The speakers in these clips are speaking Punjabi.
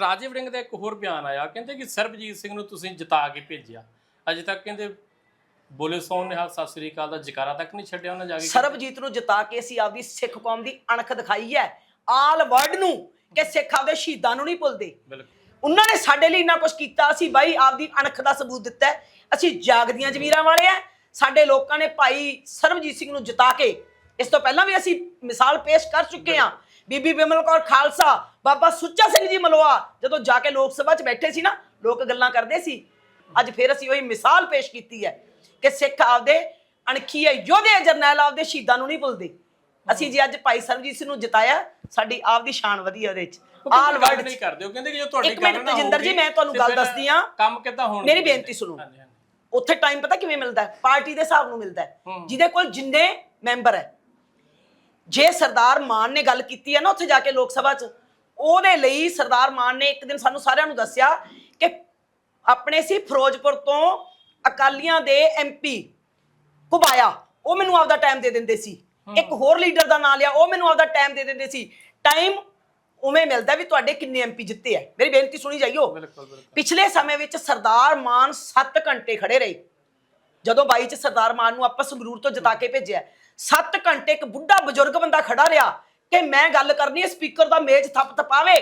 ਰਾਜੀਵ ਰਿੰਗ ਦਾ ਇੱਕ ਹੋਰ ਬਿਆਨ ਆਇਆ ਕਹਿੰਦੇ ਕਿ ਸਰਬਜੀਤ ਸਿੰਘ ਨੂੰ ਤੁਸੀਂ ਜਿਤਾ ਕੇ ਭੇਜਿਆ। ਅਜੇ ਤੱਕ ਕਹਿੰਦੇ ਬੋਲੇ ਸੋਨ ਨੇ ਹਾਲ ਸਤਿ ਸ੍ਰੀ ਅਕਾਲ ਦਾ ਜਕਾਰਾ ਤੱਕ ਨਹੀਂ ਛੱਡਿਆ ਉਹਨਾਂ ਜਾ ਕੇ। ਸਰਬਜੀਤ ਨੂੰ ਜਿਤਾ ਕੇ ਅਸੀਂ ਆਪਦੀ ਸਿੱਖ ਕੌਮ ਦੀ ਅਣਖ ਦਿਖਾਈ ਹੈ। ਆਲ ਵਰਲਡ ਨੂੰ ਕਿ ਸਿੱਖ ਆਪਦੇ ਸ਼ਹੀਦਾਂ ਨੂੰ ਨਹੀਂ ਭੁੱਲਦੇ। ਉਹਨਾਂ ਨੇ ਸਾਡੇ ਲਈ ਇੰਨਾ ਕੁਝ ਕੀਤਾ ਅਸੀਂ ਬਾਈ ਆਪਦੀ ਅਣਖ ਦਾ ਸਬੂਤ ਦਿੱਤਾ ਹੈ। ਅਸੀਂ ਜਾਗਦੀਆਂ ਜਮੀਰਾਂ ਵਾਲੇ ਆ ਸਾਡੇ ਲੋਕਾਂ ਨੇ ਭਾਈ ਸਰਬਜੀਤ ਸਿੰਘ ਨੂੰ ਜਿਤਾ ਕੇ ਇਸ ਤੋਂ ਪਹਿਲਾਂ ਵੀ ਅਸੀਂ ਮਿਸਾਲ ਪੇਸ਼ ਕਰ ਚੁੱਕੇ ਹਾਂ। ਬੀਬੀ ਬਿਮਲ ਕੌਰ ਖਾਲਸਾ ਬਾਬਾ ਸੁੱਚਾ ਸਿੰਘ ਜੀ ਮਲੋਆ ਜਦੋਂ ਜਾ ਕੇ ਲੋਕ ਸਭਾ 'ਚ ਬੈਠੇ ਸੀ ਨਾ ਲੋਕ ਗੱਲਾਂ ਕਰਦੇ ਸੀ। ਅੱਜ ਫਿਰ ਅਸੀਂ ਉਹੀ ਮਿਸਾਲ ਪੇਸ਼ ਕੀਤੀ ਹੈ ਕਿ ਸਿੱਖ ਆਪਦੇ ਅਣਖੀ ਹੈ ਯੋਧੇ ਜਰਨੈਲ ਆਪਦੇ ਸ਼ਹੀਦਾਂ ਨੂੰ ਨਹੀਂ ਭੁੱਲਦੇ। ਅਸੀਂ ਜੀ ਅੱਜ ਭਾਈ ਸਰਬਜੀਤ ਸਿੰਘ ਨੂੰ ਜਿਤਾਇਆ ਸਾਡੀ ਆਪਦੀ ਸ਼ਾਨ ਵਧੀ ਹੈ ਉਹਦੇ 'ਚ। ਆਲ ਵਰਲਡ ਨਹੀਂ ਕਰਦੇ ਉਹ ਕਹਿੰਦੇ ਕਿ ਜੋ ਤੁਹਾਡੀ ਇੱਕ ਮਿੰਟ ਗੱਲ ਨਾ ਤੇਜਿੰਦਰ ਜੀ, ਮੈਂ ਤੁਹਾਨੂੰ ਗੱਲ ਦੱਸਦੀ ਹਾਂ। ਕੰਮ ਕਿੱਦਾਂ ਹੋਣਗੇ? ਮੇਰੀ ਬੇਨਤੀ ਸੁਣੋ। ਉੱਥੇ ਟਾਈਮ ਪਤਾ ਕਿਵੇਂ ਮਿਲਦਾ ਹੈ? ਪਾਰਟੀ ਦੇ ਹਿਸਾਬ ਨੂੰ ਮਿਲਦਾ ਹੈ। ਹੂੰ। ਜਿਹਦੇ ਕੋਲ ਜਿੰਨੇ ਮੈਂਬਰ ਹੈ ਜੇ ਸਰਦਾਰ ਮਾਨ ਨੇ ਗੱਲ ਕੀਤੀ ਹੈ ਨਾ ਉੱਥੇ ਜਾ ਕੇ ਲੋਕ ਸਭਾ 'ਚ ਉਹਦੇ ਲਈ ਸਰਦਾਰ ਮਾਨ ਨੇ ਇੱਕ ਦਿਨ ਸਾਨੂੰ ਸਾਰਿਆਂ ਨੂੰ ਦੱਸਿਆ ਕਿ ਆਪਣੇ ਸੀ ਫਿਰੋਜ਼ਪੁਰ ਤੋਂ ਅਕਾਲੀਆਂ ਦੇ ਐਮਪੀ ਕੁਬਾਇਆ ਉਹ ਮੈਨੂੰ ਆਪਦਾ ਟਾਈਮ ਦੇ ਦਿੰਦੇ ਸੀ। ਇੱਕ ਹੋਰ ਲੀਡਰ ਦਾ ਨਾਮ ਲਿਆ ਉਹ ਮੈਨੂੰ ਆਪਦਾ ਟਾਈਮ ਦੇ ਦਿੰਦੇ ਸੀ। ਟਾਈਮ ਉਵੇਂ ਮਿਲਦਾ ਵੀ ਤੁਹਾਡੇ ਕਿੰਨੇ ਐਮਪੀ ਜਿੱਤੇ ਆ। ਮੇਰੀ ਬੇਨਤੀ ਸੁਣੀ ਜਾਈਓ। ਪਿਛਲੇ ਸਮੇਂ ਵਿੱਚ ਸਰਦਾਰ ਮਾਨ 7 ਘੰਟੇ ਖੜੇ ਰਹੇ। ਜਦੋਂ ਬਾਈ ਚ ਸਰਦਾਰ ਮਾਨ ਨੂੰ ਆਪਾਂ ਸੰਗਰੂਰ ਤੋਂ ਜਿਤਾ ਕੇ ਭੇਜਿਆ 7 ਘੰਟੇ ਇੱਕ ਬੁੱਢਾ ਬਜ਼ੁਰਗ ਬੰਦਾ ਖੜਾ ਰਿਹਾ ਕਿ ਮੈਂ ਗੱਲ ਕਰਨੀ ਹੈ ਸਪੀਕਰ ਦਾ ਮੇਜ਼ ਥੱਪ ਥਪਾਵੇ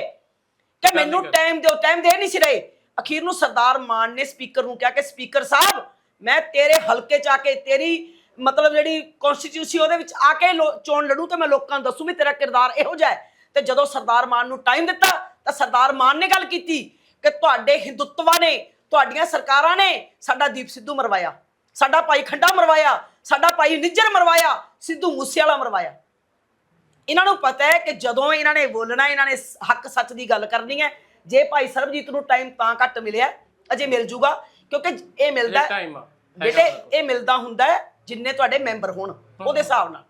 ਕਿ ਮੈਨੂੰ ਟਾਈਮ ਦਿਓ ਟਾਈਮ ਦੇ ਨਹੀਂ ਸੀ ਰਹੇ। ਅਖੀਰ ਨੂੰ ਸਰਦਾਰ ਮਾਨ ਨੇ ਸਪੀਕਰ ਨੂੰ ਕਿਹਾ ਕਿ ਸਪੀਕਰ ਸਾਹਿਬ ਮੈਂ ਤੇਰੇ ਹਲਕੇ ਚ ਆ ਕੇ ਤੇਰੀ ਮਤਲਬ ਜਿਹੜੀ ਕਨਸਟੀਟਿਊਸੀ ਉਹਦੇ ਵਿੱਚ ਆ ਕੇ ਚੋਣ ਲੜੂ ਤੇ ਮੈਂ ਲੋਕਾਂ ਨੂੰ ਦੱਸੂ ਵੀ ਤੇਰਾ ਕਿਰਦਾਰ ਇਹੋ ਜਿਹਾ ਹੈ। ਤੇ ਜਦੋਂ ਸਰਦਾਰ ਮਾਨ ਨੂੰ ਟਾਈਮ ਦਿੱਤਾ ਤਾਂ ਸਰਦਾਰ ਮਾਨ ਨੇ ਗੱਲ ਕੀਤੀ ਕਿ ਤੁਹਾਡੇ ਹਿੰਦੁੱਤਵਾ ਨੇ ਤੁਹਾਡੀਆਂ ਸਰਕਾਰਾਂ ਨੇ ਸਾਡਾ ਦੀਪ ਸਿੱਧੂ ਮਰਵਾਇਆ। ਸਾਡਾ ਭਾਈ ਖੰਡਾ ਮਰਵਾਇਆ ਸਾਡਾ ਭਾਈ ਨਿੱਜਰ ਮਰਵਾਇਆ ਸਿੱਧੂ ਮੂਸੇਵਾਲਾ ਮਰਵਾਇਆ। ਇਹਨਾਂ ਨੂੰ ਪਤਾ ਹੈ ਕਿ ਜਦੋਂ ਇਹਨਾਂ ਨੇ ਬੋਲਣਾ ਇਹਨਾਂ ਨੇ ਹੱਕ ਸੱਚ ਦੀ ਗੱਲ ਕਰਨੀ ਹੈ ਜੇ ਭਾਈ ਸਰਬਜੀਤ ਨੂੰ ਟਾਈਮ ਤਾਂ ਘੱਟ ਮਿਲਿਆ ਅਜੇ ਮਿਲ ਜੂਗਾ ਕਿਉਂਕਿ ਇਹ ਮਿਲਦਾ ਬੇਟੇ। ਇਹ ਮਿਲਦਾ ਹੁੰਦਾ ਜਿੰਨੇ ਤੁਹਾਡੇ ਮੈਂਬਰ ਹੋਣ ਉਹਦੇ ਹਿਸਾਬ ਨਾਲ।